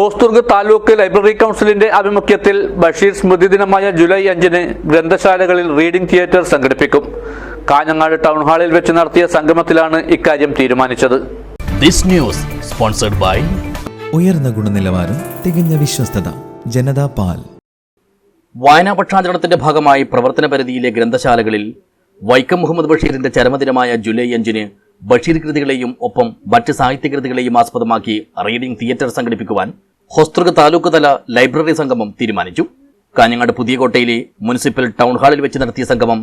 Hosdurg taluk library കൗൺസിലിന്റെ ആഭിമുഖ്യത്തിൽ ബഷീർ സ്മൃതി ദിനമായ ജൂലൈ അഞ്ചിന് ഗ്രന്ഥശാലകളിൽ റീഡിംഗ് തിയേറ്റർ സംഘടിപ്പിക്കും. കാഞ്ഞങ്ങാട് ടൗൺ ഹാളിൽ വെച്ച് നടത്തിയ സംഗമത്തിലാണ് ഇക്കാര്യം തീരുമാനിച്ചത്. ദിസ് ന്യൂസ് സ്പോൺസർഡ് ബൈ ഉയർന്ന ഗുണനിലവാരം തികഞ്ഞ വിശ്വസ്തത ജനതാ പാൽ. വായനാ പക്ഷാചരണത്തിന്റെ ഭാഗമായി പ്രവർത്തന പരിധിയിലെ ഗ്രന്ഥശാലകളിൽ വൈക്കം മുഹമ്മദ് ബഷീറിന്റെ ചരമദിനമായ ജൂലൈ അഞ്ചിന് ബഷീർ കൃതികളെയും ഒപ്പം മറ്റ് സാഹിത്യകൃതികളെയും ആസ്പദമാക്കി റീഡിംഗ് തിയേറ്റർ സംഘടിപ്പിക്കുവാൻ ഹോസ്തൃക താലൂക്ക് തല ലൈബ്രറി സംഗമം തീരുമാനിച്ചു. കാഞ്ഞങ്ങാട് പുതിയകോട്ടയിലെ മുനിസിപ്പൽ ടൗൺ ഹാളിൽ വെച്ച് നടത്തിയ സംഗമം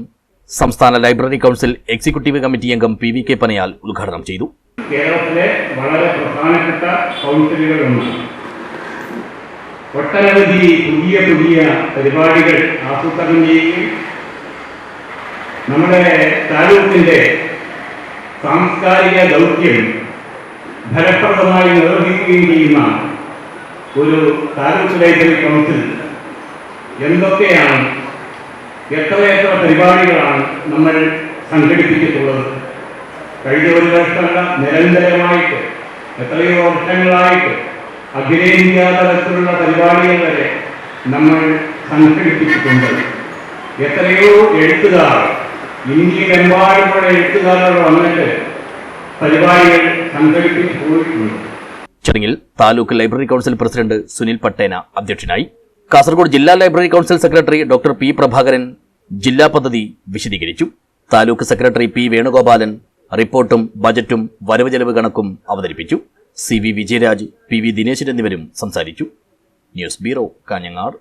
സംസ്ഥാന ലൈബ്രറി കൗൺസിൽ എക്സിക്യൂട്ടീവ് കമ്മിറ്റി അംഗം പി വി കെ പനയാൽ ഉദ്ഘാടനം ചെയ്തു. കേരളത്തിലെ വളരെ പ്രധാനപ്പെട്ട കൗൺസിലുകളൊന്ന് ഒട്ടനവധി പുതിയ പുതിയ പരിപാടികൾ ആസൂത്രണം ചെയ്യുകയും നമ്മുടെ താലൂക്കിന്റെ സാംസ്കാരിക ദൗത്യം ഫലപ്രദമായി നിർവഹിക്കുകയും ചെയ്യുന്ന ഒരു താലൂക്ക് ലൈബ്രറി കൗൺസിൽ എന്തൊക്കെയാണ് എത്രയെത്ര പരിപാടികളാണ് നമ്മൾ സംഘടിപ്പിച്ചിട്ടുള്ളത്? കഴിഞ്ഞ ഒരു വർഷമല്ല നിരന്തരമായിട്ട് എത്രയോ വർഷങ്ങളായിട്ട് അഖിലേന്ത്യാ തലത്തിലുള്ള പരിപാടികൾ വരെ നമ്മൾ സംഘടിപ്പിച്ചിട്ടുണ്ട്. എത്രയോ എഴുത്തുകാർ ഇന്ത്യയിലെമ്പാടുമുള്ള എഴുത്തുകാരോട് വന്നിട്ട് പരിപാടികൾ സംഘടിപ്പിച്ചു പോയിട്ടുണ്ട്. ചടങ്ങിൽ taluk library council president Sunil Pattena അധ്യക്ഷനായി. കാസർഗോഡ് ജില്ലാ library council secretary doctor P Prabhakaran ജില്ലാ പദ്ധതി വിശദീകരിച്ചു. താലൂക്ക് സെക്രട്ടറി പി വേണുഗോപാലൻ റിപ്പോർട്ടും ബജറ്റും വരവ് ചെലവ് കണക്കും അവതരിപ്പിച്ചു. C V Vijayaraj P V Dineshan എന്നിവരും സംസാരിച്ചു. News bureau Kanhangad.